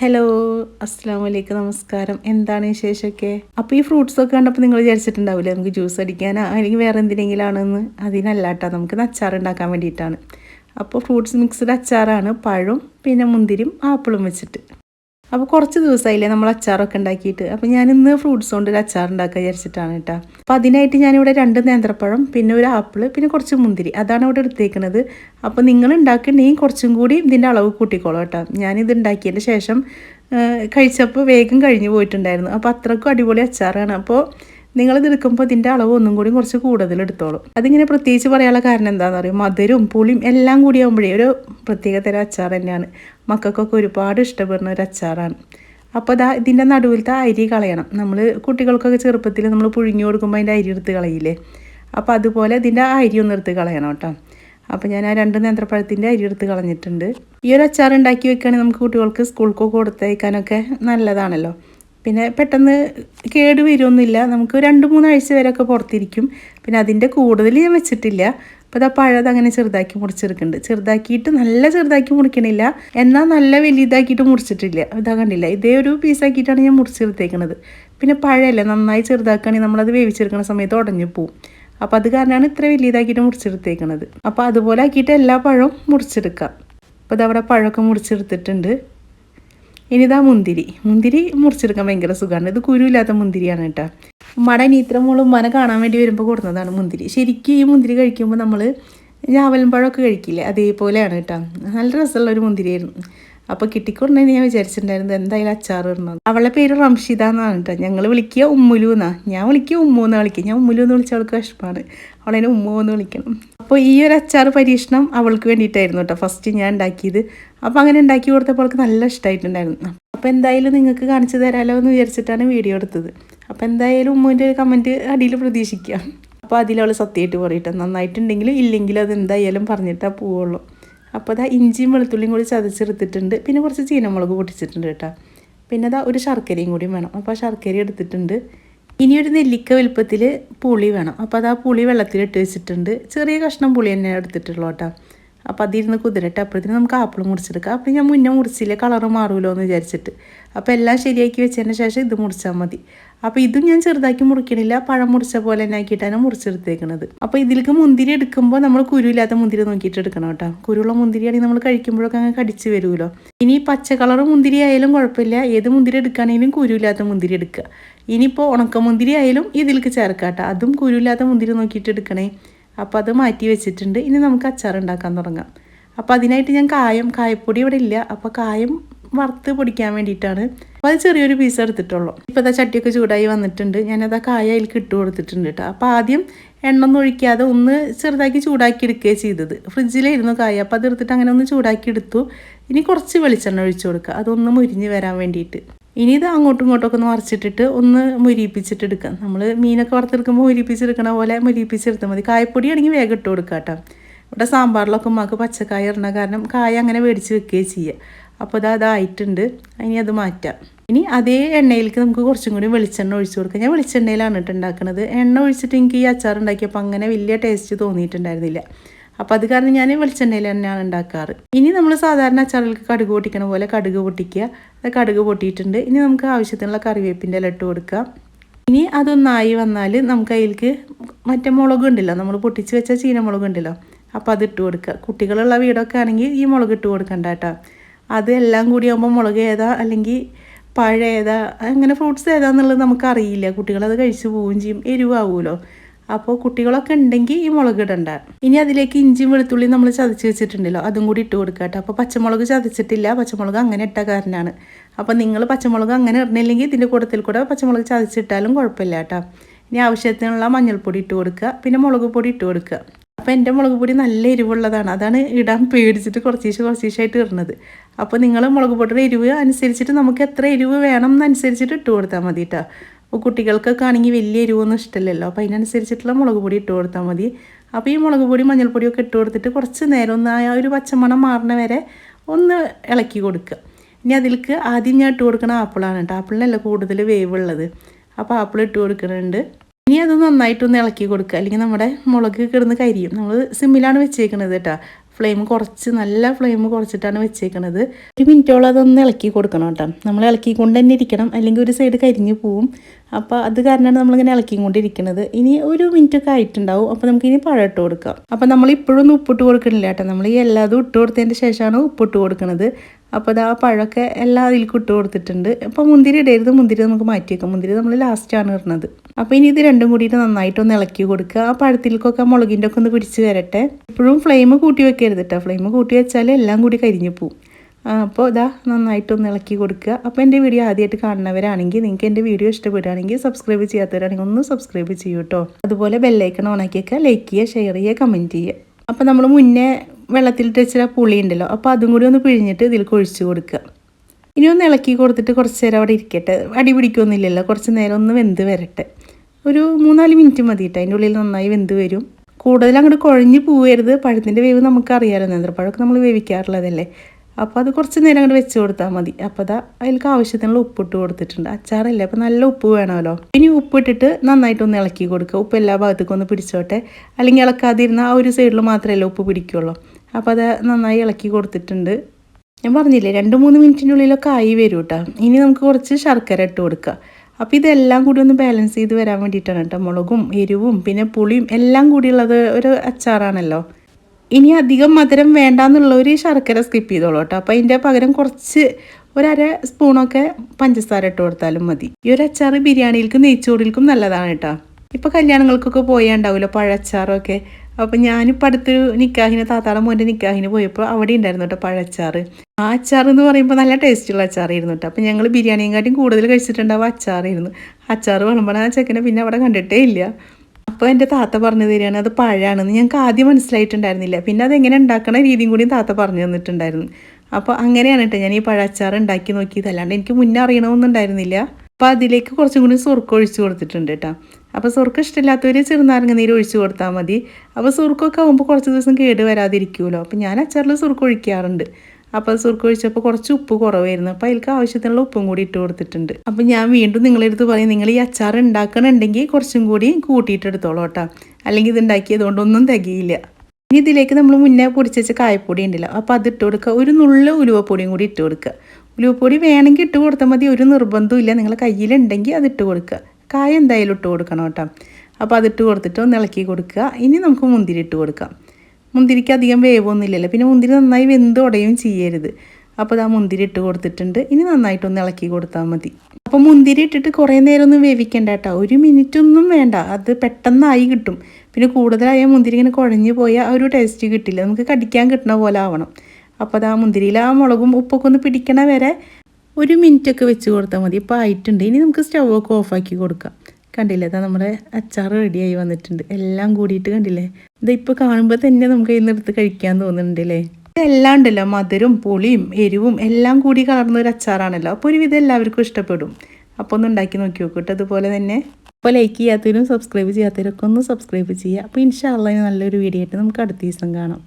Hello അസ്സാം വലൈക്കും നമസ്കാരം. എന്താണ് വിശേഷമൊക്കെ? അപ്പോൾ ഈ ഫ്രൂട്ട്സ് ഒക്കെ കണ്ടപ്പോൾ നിങ്ങൾ വിചാരിച്ചിട്ടുണ്ടാവില്ലേ? നമുക്ക് ജ്യൂസ് അടിക്കാനാ? അല്ലെങ്കിൽ വേറെ എന്തിനെങ്കിലും അതിനല്ല കേട്ടോ നമുക്ക് അച്ചാർ ഉണ്ടാക്കാൻ വേണ്ടിയിട്ടാണ്. അപ്പോൾ ഫ്രൂട്ട്സ് മിക്സ്ഡ് അച്ചാറാണ് പഴവും പിന്നെ മുന്തിരിയും ആപ്പിളും വെച്ചിട്ട്. അപ്പോൾ കുറച്ച് ദിവസമായില്ലേ നമ്മൾ അച്ചാറൊക്കെ ഉണ്ടാക്കിയിട്ട്. അപ്പോൾ ഞാൻ ഇന്ന് ഫ്രൂട്ട്സ് കൊണ്ട് ഒരു അച്ചാർ ഉണ്ടാക്കാൻ വിചാരിച്ചിട്ടാണ് കേട്ടോ. അപ്പോൾ അതിനായിട്ട് ഞാനിവിടെ രണ്ട് നേന്ത്രപ്പഴം പിന്നെ ഒരു ആപ്പിൾ പിന്നെ കുറച്ച് മുന്തിരി. അതാണ് ഇവിടെ എടുത്തേക്കുന്നത് അപ്പോൾ നിങ്ങൾ ഉണ്ടാക്കിയിട്ടുണ്ടെങ്കിൽ കുറച്ചും കൂടി ഇതിന്റെ അളവ് കൂട്ടിക്കോളൂ കേട്ടോ. ഞാനിത് ഉണ്ടാക്കിയതിന്റെ ശേഷം കഴിച്ചപ്പോൾ വേഗം കഴിഞ്ഞ് പോയിട്ടുണ്ടായിരുന്നു. അപ്പോൾ അത്രക്കും അടിപൊളി അച്ചാറാണ്. അപ്പോൾ നിങ്ങളിത് നിൽക്കുമ്പോൾ ഇതിന്റെ അളവ് ഒന്നും കൂടി കുറച്ച് കൂടുതൽ എടുത്തോളൂ. അതിങ്ങനെ പ്രത്യേകിച്ച് പറയാനുള്ള കാരണം എന്താണെന്ന് അറിയും? മധുരവും പുളിയും എല്ലാം കൂടി ആകുമ്പോഴേ ഒരു പ്രത്യേക തരം അച്ചാർ തന്നെയാണ്. മക്കൾക്കൊക്കെ ഒരുപാട് ഇഷ്ടപ്പെടുന്ന ഒരു അച്ചാറാണ്. അപ്പോൾ അതാ ഇതിന്റെ നടുവിലത്തെ അരി കളയണം. നമ്മൾ കുട്ടികൾക്കൊക്കെ ചെറുപ്പത്തിൽ നമ്മൾ പുഴുങ്ങി കൊടുക്കുമ്പോൾ അതിന്റെ അരി എടുത്ത് കളയില്ലേ? അപ്പോൾ അതുപോലെ ഇതിന്റെ അരി ഒന്ന് എടുത്ത് കളയണം കേട്ടോ. അപ്പോൾ ഞാൻ ആ രണ്ട് നേന്ത്രപ്പഴത്തിന്റെ അരി എടുത്ത് കളഞ്ഞിട്ടുണ്ട്. ഈ ഒരു അച്ചാർ ഉണ്ടാക്കി വെക്കുകയാണെങ്കിൽ നമുക്ക് കുട്ടികൾക്ക് സ്കൂൾക്കൊക്കെ കൊടുത്തയക്കാനൊക്കെ നല്ലതാണല്ലോ. പിന്നെ പെട്ടെന്ന് കേട് വരുമൊന്നുമില്ല നമുക്ക് രണ്ട് മൂന്നാഴ്ച വരെയൊക്കെ പുറത്തിരിക്കും. പിന്നെ അതിന്റെ കൂടുതൽ ഞാൻ വെച്ചിട്ടില്ല. അപ്പോൾ ഇതാ പഴത് അങ്ങനെ ചെറുതാക്കി മുറിച്ചെടുക്കുന്നുണ്ട്. ചെറുതാക്കിയിട്ട് നല്ല ചെറുതാക്കി മുറിക്കണില്ല. എന്നാൽ നല്ല വലിയതാക്കിയിട്ട് മുറിച്ചിട്ടില്ല. ഇതാ കണ്ടില്ല? ഇതേ ഒരു പീസാക്കിയിട്ടാണ് ഞാൻ മുറിച്ചെടുത്തേക്കുന്നത് പിന്നെ പഴയല്ലേ? നന്നായി ചെറുതാക്കുകയാണെങ്കിൽ നമ്മളത് വേവിച്ചെടുക്കുന്ന സമയത്ത് ഉടഞ്ഞു പോവും. അപ്പോൾ അത് കാരണമാണ് ഇത്ര വലിയതാക്കിയിട്ട് മുറിച്ചെടുത്തേക്കുന്നത് അപ്പോൾ അതുപോലെ ആക്കിയിട്ട് എല്ലാ പഴവും മുറിച്ചെടുക്കാം. അപ്പോൾ ഇതവിടെ പഴമൊക്കെ മുറിച്ചെടുത്തിട്ടുണ്ട്. ഇനി ഇതാ മുന്തിരി. മുന്തിരി മുറിച്ചെടുക്കാൻ ഭയങ്കര സുഖമാണ് ഇത് കുരുവില്ലാത്ത മുന്തിരിയാണ് കേട്ടോ. ഉമ്മയുടെ അനീത്ര മോളും ഉമ്മനെ കാണാൻ വേണ്ടി വരുമ്പോൾ കൊടുക്കുന്നതാണ് മുന്തിരി. ശരിക്കും ഈ മുന്തിരി കഴിക്കുമ്പോൾ നമ്മൾ ഞാവലും പഴമൊക്കെ കഴിക്കില്ലേ? അതേപോലെയാണ് കേട്ടോ. നല്ല രസമുള്ള ഒരു മുന്തിരിയായിരുന്നു അപ്പോൾ കിട്ടിക്കൊണ്ടു ഞാൻ വിചാരിച്ചിട്ടുണ്ടായിരുന്നു എന്തായാലും അച്ചാർ ഇടണം അവളെ പേര് റംഷിത എന്നാണ് കേട്ടോ. ഞങ്ങൾ വിളിക്കുക ഉമ്മുലു എന്നാ ഞാൻ വിളിക്കുക ഉമ്മു എന്നാണ് വിളിക്കുക. ഞാൻ ഉമ്മുലു എന്ന് വിളിച്ച അവൾക്ക് വിഷമാണ് അവളതിനെ ഉമ്മ എന്ന് വിളിക്കണം. അപ്പോൾ ഈ ഒരു അച്ചാർ പരീക്ഷണം അവൾക്ക് വേണ്ടിയിട്ടായിരുന്നു കേട്ടോ. ഫസ്റ്റ് ഞാൻ ഉണ്ടാക്കിയത്. അപ്പോൾ അങ്ങനെ ഉണ്ടാക്കി കൊടുത്തപ്പോൾ അവൾക്ക് നല്ല ഇഷ്ടമായിട്ടുണ്ടായിരുന്നു. അപ്പോൾ എന്തായാലും നിങ്ങൾക്ക് കാണിച്ചു തരാമല്ലോ എന്ന് വിചാരിച്ചിട്ടാണ് വീഡിയോ എടുത്തത്. അപ്പോൾ എന്തായാലും ഉമ്മുവിന്റെ കമന്റ് അടിയിൽ പ്രതീക്ഷിക്കാം. അപ്പോൾ അതിലവൾ സത്യമായിട്ട് പറയട്ടെ നന്നായിട്ടുണ്ടെങ്കിലും ഇല്ലെങ്കിലും അത് എന്തായാലും പറഞ്ഞിട്ടാ പോവുള്ളൂ. അപ്പോൾ അതാ ഇഞ്ചിയും വെളുത്തുള്ളിയും കൂടി ചതച്ചെടുത്തിട്ടുണ്ട്. പിന്നെ കുറച്ച് ചീനമുളക് പൊട്ടിച്ചിട്ടുണ്ട് കേട്ടോ. പിന്നെ അതാ ഒരു ശർക്കരയും കൂടി വേണം. അപ്പോൾ ആ ശർക്കര എടുത്തിട്ടുണ്ട്. ഇനി ഒരു നെല്ലിക്ക വലുപ്പത്തിൽ പുളി വേണം. അപ്പോൾ അത് ആ പുളി വെള്ളത്തിൽ ഇട്ട് വെച്ചിട്ടുണ്ട്. ചെറിയ കഷ്ണം പുളി തന്നെ എടുത്തിട്ടുള്ളൂ കേട്ടോ. അപ്പോൾ അതിരുന്ന് കുതിരട്ടെ. അപ്പോഴത്തേന് നമുക്ക് ആപ്പിൾ മുറിച്ചെടുക്കാം. അപ്പോൾ ഞാൻ മുന്നേ മുറിച്ചില്ല? കളറ് മാറുമല്ലോ എന്ന് വിചാരിച്ചിട്ട്. അപ്പോൾ എല്ലാം ശരിയാക്കി വെച്ചതിന് ശേഷം ഇത് മുറിച്ചാൽ മതി. അപ്പോൾ ഇതും ഞാൻ ചെറുതാക്കി മുറിക്കണില്ല. പഴം മുറിച്ച പോലെ തന്നെ ആക്കിയിട്ടാണ് മുറിച്ചെടുത്തേക്കുന്നത് അപ്പോൾ ഇതിലേക്ക് മുന്തിരി എടുക്കുമ്പോൾ നമ്മൾ കുരുവില്ലാത്ത മുന്തിരി നോക്കിയിട്ട് എടുക്കണം കേട്ടോ. കുരുള്ള മുന്തിരിയാണെങ്കിൽ നമ്മൾ കഴിക്കുമ്പോഴൊക്കെ അങ്ങ് കടിച്ച് വരുമല്ലോ ഇനി പച്ച കളർ മുന്തിരി ആയാലും കുഴപ്പമില്ല. ഏത് മുന്തിരി എടുക്കുകയാണെങ്കിലും കുരുവില്ലാത്ത മുന്തിരി എടുക്കുക. ഇനിയിപ്പോൾ ഉണക്ക മുന്തിരി ആയാലും ഇതിലേക്ക് ചേർക്കാം കേട്ടോ. അതും കുരുവില്ലാത്ത മുന്തിരി നോക്കിയിട്ട് എടുക്കണേ. അപ്പോൾ അത് മാറ്റി വെച്ചിട്ടുണ്ട്. ഇനി നമുക്ക് അച്ചാർ ഉണ്ടാക്കാൻ തുടങ്ങാം. അപ്പോൾ അതിനായിട്ട് ഞാൻ കായം കായപ്പൊടി ഇവിടെ ഇല്ല. അപ്പോൾ കായം വറുത്ത് പൊടിക്കാൻ വേണ്ടിയിട്ടാണ്. അപ്പോൾ അത് ചെറിയൊരു പീസ് എടുത്തിട്ടുള്ളൂ. ഇപ്പോൾ അതാ ചട്ടിയൊക്കെ ചൂടായി വന്നിട്ടുണ്ട്. ഞാനത് ആ കായ അതിലേക്ക് ഇട്ട് കൊടുത്തിട്ടുണ്ട് കേട്ടോ. അപ്പോൾ ആദ്യം എണ്ണ ഒന്നും ഒഴിക്കാതെ ഒന്ന് ചെറുതാക്കി ചൂടാക്കി എടുക്കുകയാണ് ചെയ്തത്. ഫ്രിഡ്ജിലായിരുന്നു കായ. അപ്പോൾ അത് എടുത്തിട്ട് അങ്ങനെ ഒന്ന് ചൂടാക്കി എടുത്തു. ഇനി കുറച്ച് വെളിച്ചെണ്ണ ഒഴിച്ചു കൊടുക്കുക. അതൊന്ന് മുരിഞ്ഞ് വരാൻ വേണ്ടിയിട്ട്. ഇനി ഇത് അങ്ങോട്ടും ഇങ്ങോട്ടൊക്കെ ഒന്ന് മറിച്ചിട്ടിട്ട് ഒന്ന് മുരിപ്പിച്ചിട്ട് എടുക്കാം നമ്മൾ മീനൊക്കെ വറുത്തെടുക്കുമ്പോൾ മുരിപ്പിച്ചെടുക്കണ പോലെ മുരിപ്പിച്ചെടുത്താൽ മതി. കായപ്പൊടി ആണെങ്കിൽ വേഗം ഇട്ട് കേട്ടോ. ഇവിടെ സാമ്പാറിലൊക്കെ ഉമ്മാക്ക് പച്ചക്കായ ഇടണ കാരണം കായ അങ്ങനെ മേടിച്ച് വെക്കുകയും ചെയ്യുക അപ്പോൾ അത് അതായിട്ടുണ്ട് ഇനി അത് മാറ്റാം. ഇനി അതേ എണ്ണയിലേക്ക് നമുക്ക് കുറച്ചും കൂടി വെളിച്ചെണ്ണ ഒഴിച്ച് കൊടുക്കാം. ഞാൻ വെളിച്ചെണ്ണയിലാണ് കേട്ടോ ഉണ്ടാക്കുന്നത് എണ്ണ ഒഴിച്ചിട്ട് എനിക്ക് ഈ അച്ചാർ ഉണ്ടാക്കിയപ്പോൾ അങ്ങനെ വലിയ ടേസ്റ്റ് തോന്നിയിട്ടുണ്ടായിരുന്നില്ല. അപ്പോൾ അത് കാരണം ഞാൻ വെളിച്ചെണ്ണയിൽ തന്നെയാണ് ഉണ്ടാക്കാറ്. ഇനി നമ്മൾ സാധാരണ അച്ചാറുകൾക്ക് കടുക് പൊട്ടിക്കണ പോലെ കടുക് പൊട്ടിക്കുക. അത് കടുക് പൊട്ടിയിട്ടുണ്ട്. ഇനി നമുക്ക് ആവശ്യത്തിനുള്ള കറിവേപ്പിന്റെ ഇല ഇട്ട് കൊടുക്കാം. ഇനി അതൊന്നായി വന്നാൽ നമുക്ക് അതിലേക്ക് മറ്റേ മുളക് ഉണ്ടല്ലോ നമ്മൾ പൊട്ടിച്ച് വെച്ച ചീനമുളക് ഉണ്ടല്ലോ അപ്പോൾ അത് ഇട്ട് കൊടുക്കുക. കുട്ടികളുള്ള വീടൊക്കെ ആണെങ്കിൽ ഈ മുളക് ഇട്ട് കൊടുക്കണ്ട കേട്ടോ. അത് എല്ലാം കൂടി ആകുമ്പോൾ മുളക് ഏതാ അല്ലെങ്കിൽ പഴ ഏതാ അങ്ങനെ ഫ്രൂട്ട്സ് ഏതാന്നുള്ളത് നമുക്കറിയില്ല കുട്ടികളത് കഴിച്ചു പോവുകയും ചെയ്യും. എരിവാകുമല്ലോ അപ്പോൾ കുട്ടികളൊക്കെ ഉണ്ടെങ്കിൽ ഈ മുളക് ഇടണ്ട. ഇനി അതിലേക്ക് ഇഞ്ചിയും വെളുത്തുള്ളിയും നമ്മൾ ചതച്ച് വെച്ചിട്ടുണ്ടല്ലോ അതും കൂടി ഇട്ട് കൊടുക്കുക കേട്ടോ അപ്പോൾ പച്ചമുളക് ചതച്ചിട്ടില്ല പച്ചമുളക് അങ്ങനെ ഇട്ട കാരനാണ് അപ്പോൾ നിങ്ങൾ പച്ചമുളക് അങ്ങനെ ഇടണില്ലെങ്കിൽ ഇതിന്റെ കൂട്ടത്തിൽ കൂടെ പച്ചമുളക് ചതച്ചിട്ടാലും കുഴപ്പമില്ല കേട്ടോ ഇനി ആവശ്യത്തിനുള്ള മഞ്ഞൾപ്പൊടി ഇട്ട് കൊടുക്കുക പിന്നെ മുളക് പൊടി ഇട്ട് കൊടുക്കുക അപ്പോൾ എന്റെ മുളക് പൊടി നല്ല എരിവുള്ളതാണ് അതാണ് ഇടാൻ പേടിച്ചിട്ട് കുറച്ചീശ് കുറച്ചീശായിട്ട് ഇടുന്നത് അപ്പോൾ നിങ്ങൾ മുളക് പൊടിയുടെ എരിവ് അനുസരിച്ചിട്ട് നമുക്ക് എത്ര എരിവ് വേണം എന്നനുസരിച്ചിട്ട് ഇട്ട് കൊടുത്താൽ മതി കേട്ടോ കുട്ടികൾക്കൊക്കെ ആണെങ്കിൽ വലിയ എരിവൊന്നും ഇഷ്ടമല്ലല്ലോ. അപ്പോൾ അതിനനുസരിച്ചിട്ടുള്ള മുളക് പൊടി ഇട്ട് കൊടുത്താൽ മതി. അപ്പോൾ ഈ മുളക് പൊടി മഞ്ഞൾപ്പൊടിയൊക്കെ ഇട്ട് കൊടുത്തിട്ട് കുറച്ച് നേരം ഒന്ന് ആ ഒരു പച്ചമണം മാറണ വരെ ഒന്ന് ഇളക്കി കൊടുക്കുക. ഇനി അതിൽക്ക് ആദ്യം ഞാൻ ഇട്ട് കൊടുക്കണ ആപ്പിളാണ് കേട്ടോ. ആപ്പിളിനല്ല കൂടുതൽ വേവുള്ളത്. അപ്പോൾ ആപ്പിൾ ഇട്ട് കൊടുക്കുന്നുണ്ട് ഇനി അത് നന്നായിട്ടൊന്ന് ഇളക്കി കൊടുക്കുക. അല്ലെങ്കിൽ നമ്മുടെ മുളക് കിടന്ന് കരിയും. നമ്മൾ സിമ്മിലാണ് വെച്ചേക്കുന്നത് കേട്ടോ. ഫ്ലെയിം കുറച്ച് നല്ല ഫ്ലെയിം കുറച്ചിട്ടാണ് വെച്ചേക്കണത്. ഒരു മിനിറ്റോളം അതൊന്ന് ഇളക്കി കൊടുക്കണം കേട്ടോ. നമ്മൾ ഇളക്കി കൊണ്ട് തന്നെ ഇരിക്കണം. അല്ലെങ്കിൽ ഒരു സൈഡ് കരിഞ്ഞു പോവും. അപ്പോൾ അത് കാരണമാണ് നമ്മളിങ്ങനെ ഇളക്കിക്കൊണ്ടിരിക്കുന്നത് ഇനി ഒരു മിനിറ്റ് ഒക്കെ ആയിട്ടുണ്ടാവും. അപ്പോൾ നമുക്ക് ഇനി പഴം ഇട്ട് കൊടുക്കാം. അപ്പോൾ നമ്മൾ ഇപ്പോഴൊന്നും ഉപ്പിട്ട് കൊടുക്കണില്ല കേട്ടോ. നമ്മൾ ഈ എല്ലാതും ഇട്ട് കൊടുത്തതിന്റെ ശേഷമാണ് ഉപ്പിട്ട് കൊടുക്കുന്നത് അപ്പോൾ അത് ആ പഴമൊക്കെ എല്ലാം അതിലേക്ക് ഇട്ട് കൊടുത്തിട്ടുണ്ട്. അപ്പോൾ മുന്തിരി ഇടരുത് മുന്തിരി നമുക്ക് മാറ്റി വെക്കാം. മുന്തിരി നമ്മൾ ലാസ്റ്റാണ് ഇടുന്നത്. അപ്പോൾ ഇനി ഇത് രണ്ടും കൂടിയിട്ട് നന്നായിട്ടൊന്ന് ഇളക്കി കൊടുക്കുക. ആ പഴത്തിലേക്കൊക്കെ മുളകിന്റെ ഒക്കെ ഒന്ന് പിടിച്ച് വരട്ടെ. ഇപ്പോഴും ഫ്ലെയിം കൂട്ടി വെക്കരുത് കേട്ടോ ഫ്ലെയിം കൂട്ടി വെച്ചാൽ എല്ലാം കൂടി കരിഞ്ഞു പോവും. അപ്പോൾ ഇതാ നന്നായിട്ടൊന്ന് ഇളക്കി കൊടുക്കുക. അപ്പോൾ എന്റെ വീഡിയോ ആദ്യമായിട്ട് കാണുന്നവരാണെങ്കിൽ നിങ്ങൾക്ക് എന്റെ വീഡിയോ ഇഷ്ടപ്പെടുകയാണെങ്കിൽ സബ്സ്ക്രൈബ് ചെയ്യാത്തവരാണെങ്കിൽ ഒന്ന് സബ്സ്ക്രൈബ് ചെയ്യൂ കേട്ടോ അതുപോലെ ബെല്ലൈക്കൺ ഓണാക്കിയൊക്കെ ലൈക്ക് ചെയ്യുക ഷെയർ ചെയ്യുക കമന്റ് ചെയ്യുക. അപ്പോൾ നമ്മൾ മുന്നേ വെള്ളത്തിലിട്ട് വെച്ച പുളി ഉണ്ടല്ലോ. അപ്പോൾ അതും കൂടി ഒന്ന് പിഴിഞ്ഞിട്ട് ഇതിലേക്ക് ഒഴിച്ച് കൊടുക്കുക. ഇനി ഒന്ന് ഇളക്കി കൊടുത്തിട്ട് കുറച്ച് നേരം അവിടെ ഇരിക്കട്ടെ. അടി പിടിക്കൊന്നുമില്ലല്ലോ. കുറച്ച് നേരം ഒന്ന് വെന്ത് വരട്ടെ. ഒരു മൂന്നാൽ മിനിറ്റ് മതി കേട്ടോ. അതിന്റെ ഉള്ളിൽ നന്നായി വെന്ത് വരും. കൂടുതൽ അങ്ങോട്ട് കുഴഞ്ഞു പോവരുത്. പഴത്തിന്റെ വേവ് നമുക്കറിയാമല്ലോ നേന്ത്രപ്പഴമൊക്കെ നമ്മൾ വേവിക്കാറുള്ളതല്ലേ? അപ്പോൾ അത് കുറച്ച് നേരം അങ്ങോട്ട് വെച്ച് കൊടുത്താൽ മതി. അപ്പോൾ അതാ അതിലേക്ക് ആവശ്യത്തിനുള്ള ഉപ്പിട്ട് കൊടുത്തിട്ടുണ്ട്. അച്ചാറല്ലേ? അപ്പോൾ നല്ല ഉപ്പ് വേണമല്ലോ. ഇനി ഉപ്പിട്ടിട്ട് നന്നായിട്ടൊന്ന് ഇളക്കി കൊടുക്കുക. ഉപ്പ് എല്ലാ ഭാഗത്തേക്കും ഒന്ന് പിടിച്ചോട്ടെ. അല്ലെങ്കിൽ ഇളക്കാതിരുന്ന ആ ഒരു സൈഡിൽ മാത്രമല്ലേ ഉപ്പ് പിടിക്കുള്ളൂ. അപ്പോൾ അത് നന്നായി ഇളക്കി കൊടുത്തിട്ടുണ്ട്. ഞാൻ പറഞ്ഞില്ലേ രണ്ട് മൂന്ന് മിനിറ്റിനുള്ളിലൊക്കെ ആയി വരും കേട്ടോ ഇനി നമുക്ക് കുറച്ച് ശർക്കര ഇട്ട് കൊടുക്കുക. അപ്പോൾ ഇതെല്ലാം കൂടി ഒന്ന് ബാലൻസ് ചെയ്ത് വരാൻ വേണ്ടിയിട്ടാണ് കേട്ടോ മുളകും എരിവും പിന്നെ പുളിയും എല്ലാം കൂടിയുള്ളത് ഒരു അച്ചാറാണല്ലോ. ഇനി അധികം മധുരം ഒരു ശർക്കര സ്കിപ്പ് ചെയ്തോളൂ കേട്ടോ. അപ്പോൾ അതിന്റെ പകരം കുറച്ച് ഒരര സ്പൂണൊക്കെ പഞ്ചസാര ഇട്ട് കൊടുത്താലും മതി. ഈ ഒരു അച്ചാർ ബിരിയാണിയിൽക്കും നെയ്ച്ചോറിൽക്കും നല്ലതാണ് കേട്ടോ. ഇപ്പോൾ കല്യാണങ്ങൾക്കൊക്കെ പോയാണ്ടാവുമല്ലോ പഴച്ചാറൊക്കെ? അപ്പോൾ ഞാനിപ്പോൾ അടുത്തൊരു നിക്കാഹിന് താത്താടെ മോന്റെ നിക്കാഹിന് പോയപ്പോൾ അവിടെ ഉണ്ടായിരുന്നു കേട്ടോ പഴച്ചാറ്. ആ അച്ചാർ എന്ന് പറയുമ്പോൾ നല്ല ടേസ്റ്റുള്ള അച്ചാറായിരുന്നു കേട്ടോ. അപ്പോൾ ഞങ്ങൾ ബിരിയാണിയും കാട്ടിയും കൂടുതൽ കഴിച്ചിട്ടുണ്ടാവും അച്ചാറായിരുന്നു അച്ചാർ വിളമ്പണ ആ ചെക്കനെ പിന്നെ അവിടെ കണ്ടിട്ടേ ഇല്ല. അപ്പോൾ എന്റെ താത്ത പറഞ്ഞു തരികയാണ് അത് പഴമാണെന്ന് ഞങ്ങൾക്ക് ആദ്യം മനസ്സിലായിട്ടുണ്ടായിരുന്നില്ല. പിന്നെ അത് എങ്ങനെ ഉണ്ടാക്കണ രീതിയും കൂടി താത്ത പറഞ്ഞു തന്നിട്ടുണ്ടായിരുന്നു. അപ്പോൾ അങ്ങനെയാണ് കേട്ടോ ഞാൻ ഈ പഴച്ചാർ ഉണ്ടാക്കി നോക്കിയത്. അല്ലാണ്ട് എനിക്ക് മുന്നേ അറിയണമെന്നുണ്ടായിരുന്നില്ല അപ്പോൾ അതിലേക്ക് കുറച്ചും കൂടി സുറുക്ക് ഒഴിച്ചു കൊടുത്തിട്ടുണ്ട് കേട്ടോ. അപ്പോൾ സുറുക്ക് ഇഷ്ടമില്ലാത്തവർ ചെറുനാരങ്ങ നീര് ഒഴിച്ചു കൊടുത്താൽ മതി. അപ്പോൾ സുർക്കൊക്കെ ആകുമ്പോൾ കുറച്ച് ദിവസം കേട് വരാതിരിക്കുമല്ലോ അപ്പോൾ ഞാൻ അച്ചാറിൽ സുറുക്ക് ഒഴിക്കാറുണ്ട്. അപ്പോൾ സുർക്ക് ഒഴിച്ചപ്പോൾ കുറച്ച് ഉപ്പ് കുറവായിരുന്നു. അപ്പോൾ അതിലേക്ക് ആവശ്യത്തിനുള്ള ഉപ്പും കൂടി ഇട്ട് കൊടുത്തിട്ടുണ്ട്. അപ്പോൾ ഞാൻ വീണ്ടും നിങ്ങളെടുത്ത് പറയും നിങ്ങൾ ഈ അച്ചാർ ഉണ്ടാക്കണമെന്നുണ്ടെങ്കിൽ കുറച്ചും കൂടി കൂട്ടിയിട്ട് എടുത്തോളൂ കേട്ടോ അല്ലെങ്കിൽ ഇത് ഉണ്ടാക്കിയതുകൊണ്ടൊന്നും തികയില്ല. ഇനി ഇതിലേക്ക് നമ്മൾ മുന്നേ പൊടിച്ച് കായപ്പൊടി ഉണ്ടല്ലോ അപ്പോൾ അത് ഇട്ട് കൊടുക്കുക ഒരു നുള്ള ഉലുവപ്പൊടിയും കൂടി ഇട്ട് കൊടുക്കുക ഉലുവപ്പൊടി വേണമെങ്കിൽ ഇട്ട് കൊടുത്താൽ മതി ഒരു നിർബന്ധമില്ല നിങ്ങളെ കയ്യിലുണ്ടെങ്കിൽ അത് ഇട്ട് കൊടുക്കുക കായ എന്തായാലും ഇട്ട് കൊടുക്കണം കേട്ടോ അപ്പോൾ അതിട്ട് കൊടുത്തിട്ട് ഒന്ന് ഇളക്കി കൊടുക്കുക ഇനി നമുക്ക് മുന്തിരി ഇട്ട് കൊടുക്കാം. മുന്തിരിക്ക് അധികം വേവൊന്നുമില്ലല്ലോ. പിന്നെ മുന്തിരി നന്നായി വെന്ത് ഉടയും ചെയ്യരുത്. അപ്പോൾ ആ മുന്തിരി ഇട്ട് കൊടുത്തിട്ടുണ്ട്. ഇനി നന്നായിട്ടൊന്ന് ഇളക്കി കൊടുത്താൽ മതി. അപ്പോൾ മുന്തിരി ഇട്ടിട്ട് കുറേ നേരം ഒന്നും വേവിക്കേണ്ട കേട്ടോ. ഒരു മിനിറ്റ് ഒന്നും വേണ്ട. അത് പെട്ടെന്നായി കിട്ടും. പിന്നെ കൂടുതലായ മുന്തിരി ഇങ്ങനെ കുഴഞ്ഞു പോയാൽ ആ ഒരു ടേസ്റ്റ് കിട്ടില്ല. നമുക്ക് കടിക്കാൻ കിട്ടണ പോലെ ആവണം. അപ്പോൾ അത് ആ മുന്തിരിയിൽ ആ മുളകും ഉപ്പൊക്കെ ഒന്ന് പിടിക്കണ വരെ ഒരു മിനിറ്റൊക്കെ വെച്ച് കൊടുത്താൽ മതി. ഇപ്പോൾ ആയിട്ടുണ്ട്. ഇനി നമുക്ക് സ്റ്റവ് ഒക്കെ ഓഫാക്കി കൊടുക്കാം. കണ്ടില്ലേ? അതാ നമ്മുടെ അച്ചാർ റെഡിയായി വന്നിട്ടുണ്ട്. എല്ലാം കൂടിയിട്ട് കണ്ടില്ലേ? ഇത് ഇപ്പോൾ കാണുമ്പോൾ തന്നെ നമുക്ക് ഇന്ന് എടുത്ത് കഴിക്കാൻ തോന്നുന്നുണ്ട് അല്ലേ ഇതെല്ലാം ഉണ്ടല്ലോ. മധുരം പുളിയും എരിവും എല്ലാം കൂടി കലർന്ന ഒരു അച്ചാറാണല്ലോ. അപ്പോൾ ഒരുവിധം എല്ലാവർക്കും ഇഷ്ടപ്പെടും. അപ്പോൾ ഒന്ന് ഉണ്ടാക്കി നോക്കി നോക്കൂട്ടോ അതുപോലെ തന്നെ അപ്പോൾ ലൈക്ക് ചെയ്യാത്തവരും സബ്സ്ക്രൈബ് ചെയ്യാത്തവരൊക്കെ ഒന്ന് സബ്സ്ക്രൈബ് ചെയ്യുക. അപ്പോൾ ഇൻഷാല്ല നല്ലൊരു വീഡിയോ ആയിട്ട് നമുക്ക് അടുത്ത ദിവസം കാണാം.